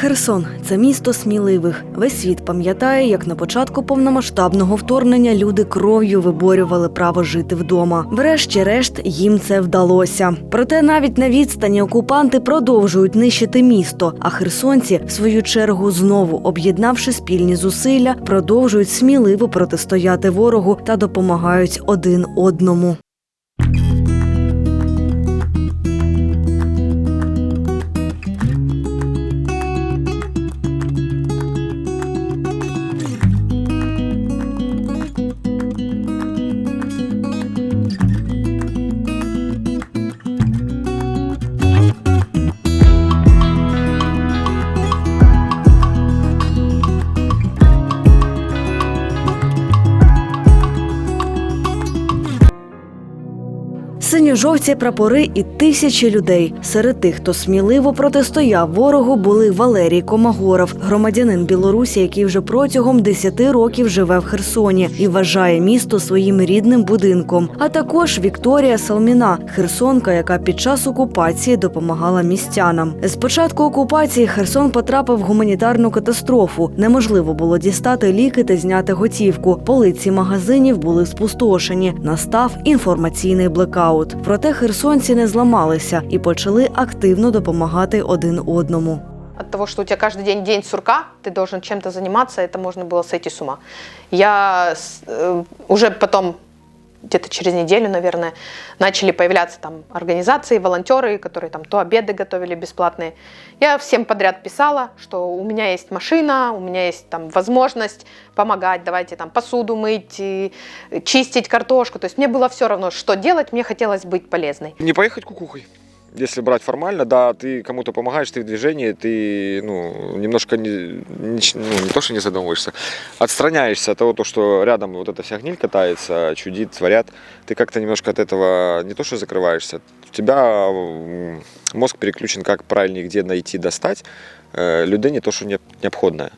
Херсон це місто сміливих. Весь світ пам'ятає, як на початку повномасштабного вторгнення люди кров'ю виборювали право жити вдома. Врешті-решт їм це вдалося. Проте навіть на відстані окупанти продовжують нищити місто. А херсонці, в свою чергу, знову об'єднавши спільні зусилля, продовжують сміливо протистояти ворогу та допомагають один одному. Синьо-жовті прапори і тисячі людей. Серед тих, хто сміливо протистояв ворогу, були Валерій Комагоров, громадянин Білорусі, який вже протягом 10 років живе в Херсоні і вважає місто своїм рідним будинком. А також Вікторія Салміна, херсонка, яка під час окупації допомагала містянам. З початку окупації Херсон потрапив в гуманітарну катастрофу. Неможливо було дістати ліки та зняти готівку. Полиці магазинів були спустошені. Настав інформаційний блекаут Проте херсонці не зламалися і почали активно допомагати один одному. От того, что у тебя каждый день день сурка, ты должен чем-то заниматься, это можно было сойти с ума. Я с- э, уже потом, Где-то через неделю, наверное, начали появляться там организации, волонтеры, которые там то обеды готовили бесплатные. Я всем подряд писала, что у меня есть машина, у меня есть там возможность помогать, давайте там посуду мыть, и чистить картошку. То есть мне было все равно, что делать, мне хотелось быть полезной. Не поехать кукухой. Если брать формально, да, ты кому-то помогаешь, ты в движении, ты ну, немножко не, не, ч- ну, не то, что не задумываешься, отстраняешься от того, то, что рядом вот эта вся гниль катается, чудит, творят. Ты как-то немножко от этого не то, что закрываешься, у тебя м, мозг переключен, как правильнее, где найти, достать. Э, людей не то, что не- необходное.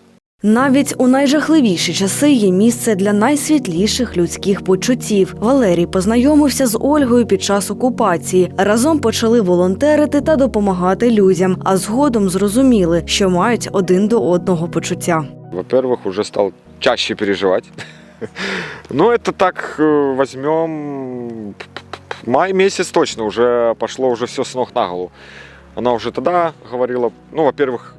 Навіть у найжахливіші часи є місце для найсвітліших людських почуттів. Валерій познайомився з Ольгою під час окупації. Разом почали волонтерити та допомагати людям, а згодом зрозуміли, що мають один до одного почуття. Во-первых, уже стал чаще переживать. Ну, это так э, возьмем май месяц точно уже пошло уже все с ног на голову. Она уже тогда говорила, ну, во-первых,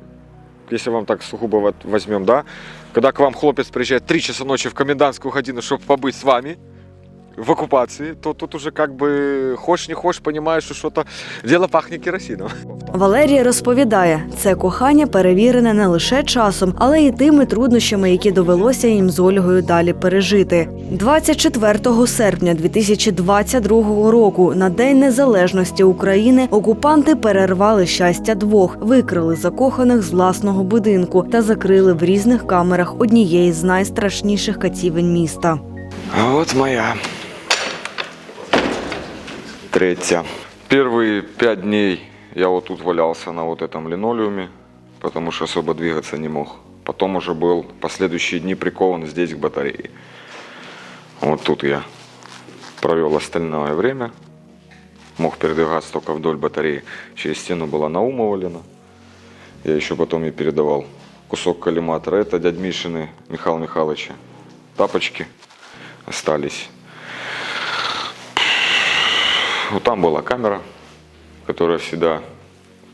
если вам так сугубо вот возьмем, да, когда к вам хлопец приезжает 3 часа ночи в комендантскую годину, чтобы побыть с вами в оккупации, то тут уже как бы хочешь не хочешь, понимаешь, что что-то дело пахнет керосином. Валерія розповідає, це кохання перевірене не лише часом, але й тими труднощами, які довелося їм з Ольгою далі пережити. 24 серпня 2022 року, на День Незалежності України, окупанти перервали щастя двох, викрили закоханих з власного будинку та закрили в різних камерах однієї з найстрашніших катівень міста. А вот моя. Третья. Первые пять дней я вот тут валялся на вот этом линолеуме, потому что особо двигаться не мог. Потом уже был последующие дни прикован здесь к батарее. Вот тут я провел остальное время. Мог передвигаться только вдоль батареи. Через стену была наумовалена. Я еще потом ей передавал кусок коллиматора. Это дядь Мишины Михаила Михайловича. Тапочки остались. Там была камера, которая всегда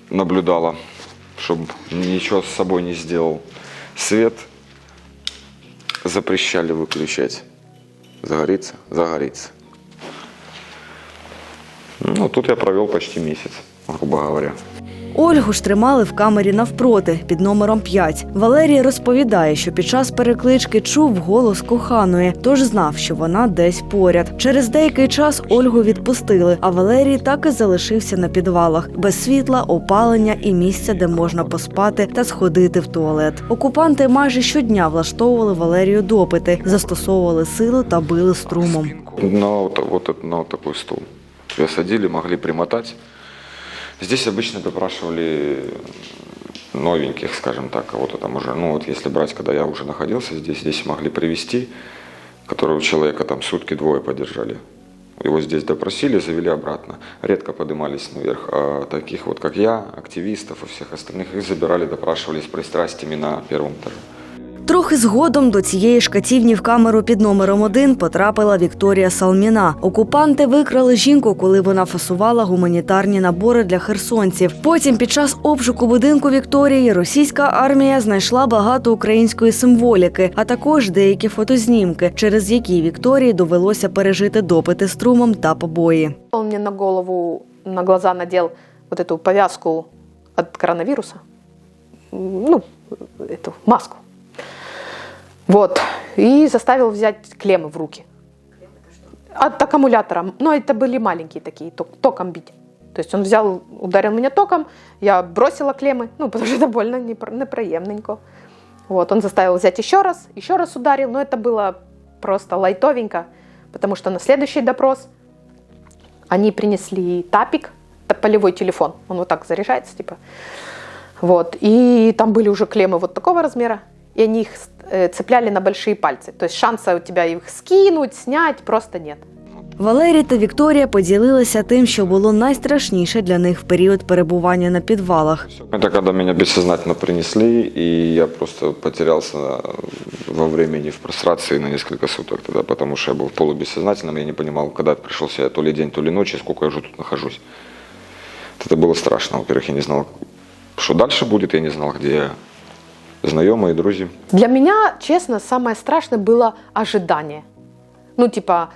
наблюдала, чтобы ничего с собой не сделал. Свет запрещали выключать. Загорится, загорится. Ну, тут я провел почти месяц, грубо говоря. Ольгу ж тримали в камері навпроти під номером 5. Валерій розповідає, що під час переклички чув голос коханої, тож знав, що вона десь поряд. Через деякий час Ольгу відпустили, а Валерій так і залишився на підвалах без світла, опалення і місця, де можна поспати та сходити в туалет. Окупанти майже щодня влаштовували Валерію допити, застосовували силу та били струмом. На вот, на вот такой стул. Тебя садили, могли примотать. Здесь обычно допрашивали новеньких, скажем так, кого-то там уже, ну вот если брать, когда я уже находился здесь, здесь могли привести, которые у человека там сутки двое подержали. Его здесь допросили, завели обратно. Редко поднимались наверх. А таких вот, как я, активистов и всех остальных, их забирали, допрашивали с пристрастиями на первом этаже. Трохи згодом до цієї ж катівні в камеру під номером один потрапила Вікторія Салміна. Окупанти викрали жінку, коли вона фасувала гуманітарні набори для херсонців. Потім, під час обшуку будинку Вікторії, російська армія знайшла багато української символіки, а також деякі фотознімки, через які Вікторії довелося пережити допити струмом та побої. Он мне на голову, на глаза надел вот эту повязку от коронавируса. Ну, эту маску. Вот. И заставил взять клеммы в руки. От аккумулятора. Но это были маленькие такие, ток- током бить. То есть он взял, ударил меня током, я бросила клеммы, ну, потому что это больно, непро- неприемненько. Вот, он заставил взять еще раз, еще раз ударил, но это было просто лайтовенько, потому что на следующий допрос они принесли тапик, полевой телефон, он вот так заряжается, типа. Вот, и там были уже клеммы вот такого размера, и они их э, цепляли на большие пальцы. То есть шанса у тебя их скинуть, снять просто нет. Валерій та Вікторія поділилися тим, що було найстрашніше для них в період перебування на підвалах. Это когда меня бессознательно принесли, и я просто потерялся во времени в прострации на несколько суток тогда, потому что я был в полубессознательном, я не понимал, когда пришел в себя то ли день, то ли ночь, и сколько я уже тут нахожусь. Это было страшно. Во-первых, я не знал, что дальше будет, я не знал, где Знакомые, друзья. Для меня, честно, самое страшное было ожидание. Ну, типа,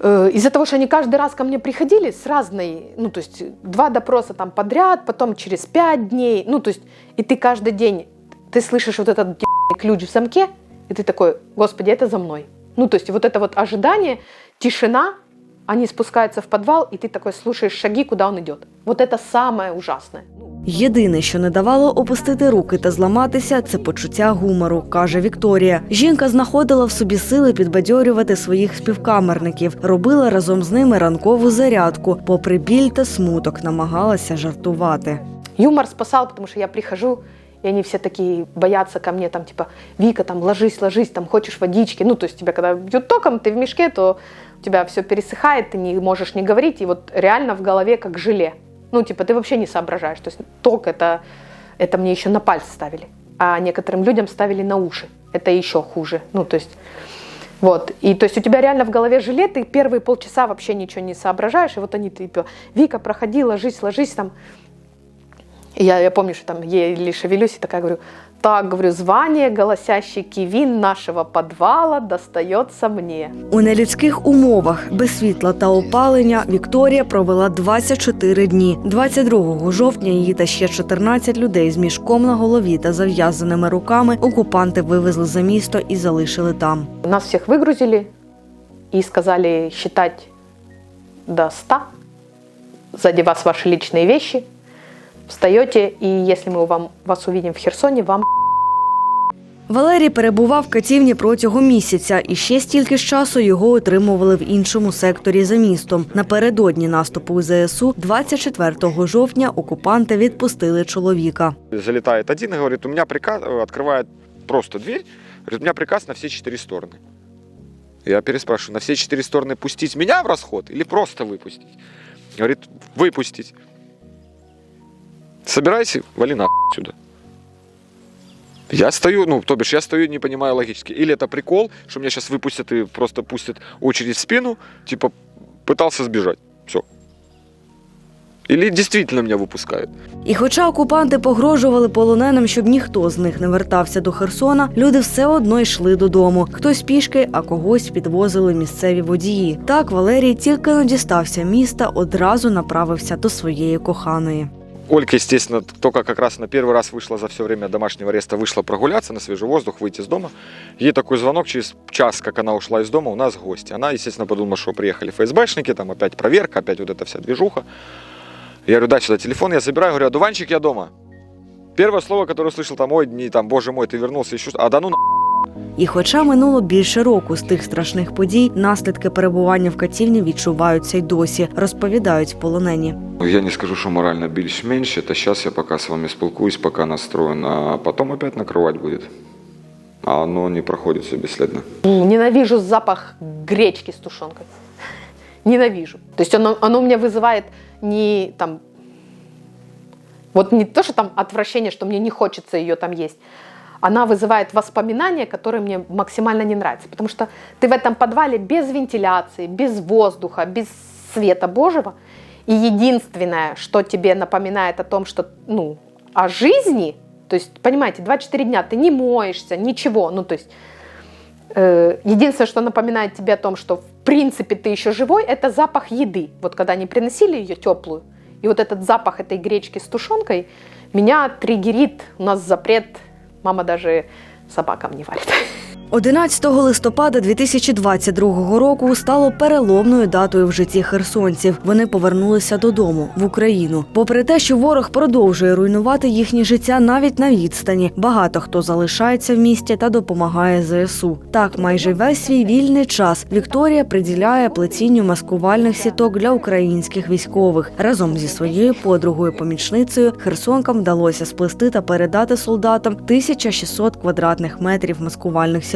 э, из-за того, что они каждый раз ко мне приходили с разной, ну, то есть два допроса там подряд, потом через пять дней, ну, то есть, и ты каждый день, ты слышишь вот этот ключ в замке, и ты такой, господи, это за мной. Ну, то есть вот это вот ожидание, тишина, они спускаются в подвал, и ты такой слушаешь шаги, куда он идет. Вот это самое ужасное. Єдине, що не давало опустити руки та зламатися, це почуття гумору, каже Вікторія. Жінка знаходила в собі сили підбадьорювати своїх співкамерників, робила разом з ними ранкову зарядку. Попри біль та смуток, намагалася жартувати. Юмор спасал, потому что я прихожу, и они все такие боятся ко мне, там, типа, Вика, там, ложись, ложись, там, хочешь водички. Ну, то есть тебя, когда бьет током, ты в мешке, то у тебя все пересыхает, ты не можешь не говорить, и вот реально в голове как желе. Ну, типа, ты вообще не соображаешь. То есть ток это, это мне еще на пальцы ставили, а некоторым людям ставили на уши. Это еще хуже. Ну, то есть вот. И то есть у тебя реально в голове желе, ты первые полчаса вообще ничего не соображаешь, и вот они, типа, Вика, проходи, ложись, ложись там. И я, я помню, что там еле шевелюсь и такая говорю, так, говорю, звание голосящий кивин нашего подвала достается мне. У нелюдських умовах без світла та опалення Вікторія провела 24 дні. 22 жовтня її та ще 14 людей з мішком на голові та зав'язаними руками окупанти вивезли за місто і залишили там. Нас всех выгрузили и сказали считать до 100. Сзади вас ваши личные вещи Встаете, и если мы вам, вас увидим в Херсоне, вам Валерій перебував в катівні протягом місяця, і ще стільки ж часу його отримували в іншому секторі за містом. Напередодні наступу ЗСУ 24 жовтня окупанти відпустили чоловіка. Залетает один и говорит, у меня приказ, э, открывает просто дверь, говорит, у меня приказ на все четыре стороны. Я переспрашиваю, на все четыре стороны пустить меня в расход или просто выпустить? Говорит, выпустить. Собирайся, вали на отсюда. Я стою, ну, то бишь, я стою, не понимаю логически. Или это прикол, что меня сейчас выпустят и просто пустят очередь в спину, типа, пытался сбежать. Все. Или действительно меня выпускают. І хоча окупанти погрожували полоненим, щоб ніхто з них не вертався до Херсона, люди все одно йшли додому. Хтось пішки, а когось підвозили місцеві водії. Так Валерій тільки не дістався міста, одразу направився до своєї коханої. Ольга, естественно, только как раз на первый раз вышла за все время домашнего ареста, вышла прогуляться на свежий воздух, выйти из дома. Ей такой звонок через час, как она ушла из дома, у нас гости. Она, естественно, подумала, что приехали ФСБшники, там опять проверка, опять вот эта вся движуха. Я говорю, дай сюда телефон, я забираю, говорю, одуванчик, я дома. Первое слово, которое услышал, там, ой, не, там, боже мой, ты вернулся, еще А да ну на І хоча минуло більше року з тих страшних подій, наслідки перебування в катівні відчуваються й досі, розповідають полонені. Я не скажу, что морально більш-меньше. Это сейчас я пока с вами спілкуюсь, пока настроен, а потом опять накрывать будет. А оно не проходит все бесследно. ненавижу запах гречки с тушенкой. ненавижу. То есть оно, оно у меня вызывает не там вот не то, что там отвращение, что мне не хочется ее там есть. Она вызывает воспоминания, которые мне максимально не нравятся. Потому что ты в этом подвале без вентиляции, без воздуха, без света Божьего. И единственное, что тебе напоминает о том, что, ну, о жизни, то есть, понимаете, 24 дня ты не моешься, ничего, ну, то есть, э, единственное, что напоминает тебе о том, что, в принципе, ты еще живой, это запах еды. Вот когда они приносили ее теплую, и вот этот запах этой гречки с тушенкой меня триггерит. У нас запрет, мама даже собакам не варит. 11 листопада 2022 року стало переломною датою в житті херсонців. Вони повернулися додому в Україну. Попри те, що ворог продовжує руйнувати їхнє життя навіть на відстані, багато хто залишається в місті та допомагає ЗСУ. Так, майже весь свій вільний час Вікторія приділяє плетінню маскувальних сіток для українських військових. Разом зі своєю подругою помічницею Херсонкам вдалося сплести та передати солдатам 1600 квадратних метрів маскувальних сіток.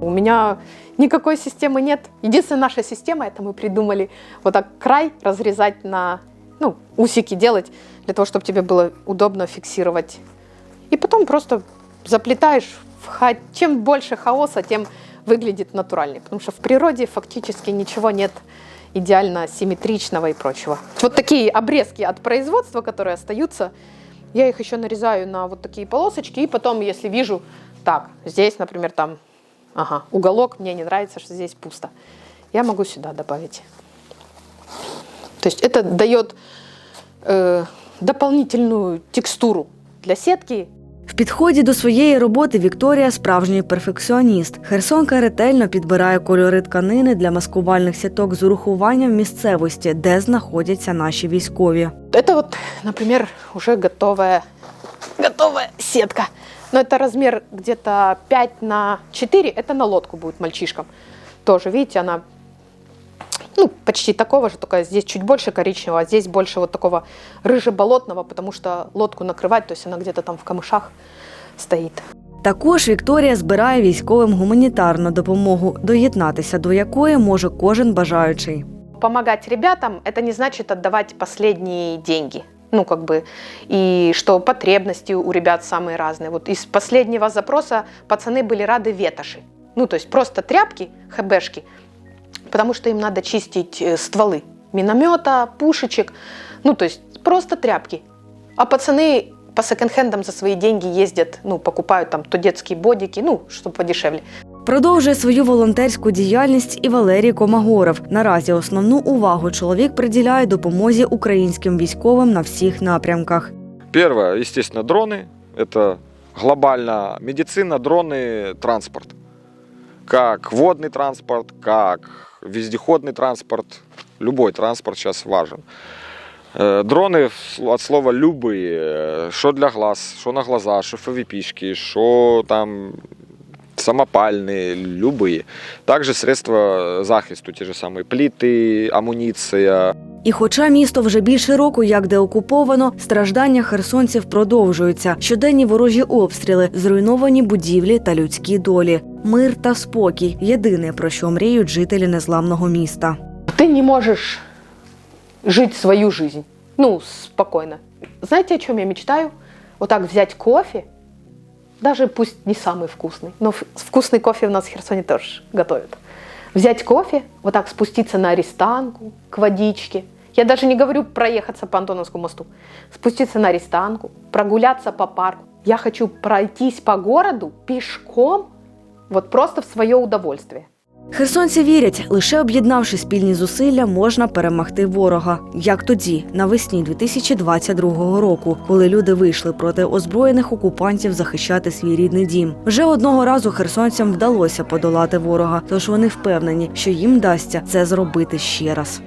У меня никакой системы нет. Единственная наша система, это мы придумали вот так край разрезать на, ну, усики делать, для того, чтобы тебе было удобно фиксировать. И потом просто заплетаешь. в ха- Чем больше хаоса, тем выглядит натуральнее. Потому что в природе фактически ничего нет идеально симметричного и прочего. Вот такие обрезки от производства, которые остаются, я их еще нарезаю на вот такие полосочки, и потом, если вижу, так, здесь, например, там, ага, уголок, мне не нравится, что здесь пусто, я могу сюда добавить. То есть это дает э, дополнительную текстуру для сетки, В підході до своєї роботи Вікторія справжній перфекціоніст. Херсонка ретельно підбирає кольори тканини для маскувальних сіток з урахуванням місцевості, де знаходяться наші військові. Это вот, например, уже готовая, готовая сетка. Но это размер где-то 5 на 4, это на лодку будет мальчишкам. Тоже, видите, она ну, почти такого же, только здесь чуть больше коричневого, а здесь больше вот такого рыжеболотного, потому что лодку накрывать, то есть она где-то там в камышах стоит. Також Вікторія збирає військовим гуманітарну допомогу, доєднатися до якої може кожен бажаючий. Помогать ребятам – это не значит отдавать последние деньги. Ну, как бы, и что потребности у ребят самые разные. Вот из последнего запроса пацаны были рады ветоши. Ну, то есть просто тряпки, хбшки, потому что им надо чистить э, стволы миномета, пушечек. Ну, то есть просто тряпки. А пацаны по секонд-хендам за свои деньги ездят, ну, покупают там то детские бодики, ну, чтобы подешевле. Продовжує свою волонтерську діяльність і Валерій Комагоров. Наразі основну увагу чоловік приділяє допомозі українським військовим на всіх напрямках. Первое, естественно, дроны. Это глобально медицина, дроны, транспорт. Как водный транспорт, как вездеходный транспорт. Любой транспорт сейчас важен. Э, Дроны с- от слова любые, что для глаз, что на глаза, что фвп что там самопальные, любые. Также средства захисту, те же самые плиты, амуниция, І хоча місто вже більше року як деокуповано, страждання херсонців продовжуються. Щоденні ворожі обстріли, зруйновані будівлі та людські долі. Мир та спокій єдине про що мріють жителі незламного міста. ты не можешь жить свою жизнь. Ну, спокойно. Знаете, о чем я мечтаю? Вот так взять кофе, Даже пусть не самый вкусный, но вкусный кофе у нас в Херсоне тоже готовят. Взять кофе, вот так спуститься на арестанку, к водичке. Я даже не говорю проехаться по Антоновскому мосту. Спуститься на арестанку, прогуляться по парку. Я хочу пройтись по городу пешком, вот просто в свое удовольствие. Херсонці вірять, лише об'єднавши спільні зусилля, можна перемогти ворога. Як тоді, навесні 2022 року, коли люди вийшли проти озброєних окупантів захищати свій рідний дім. Вже одного разу херсонцям вдалося подолати ворога, тож вони впевнені, що їм вдасться це зробити ще раз.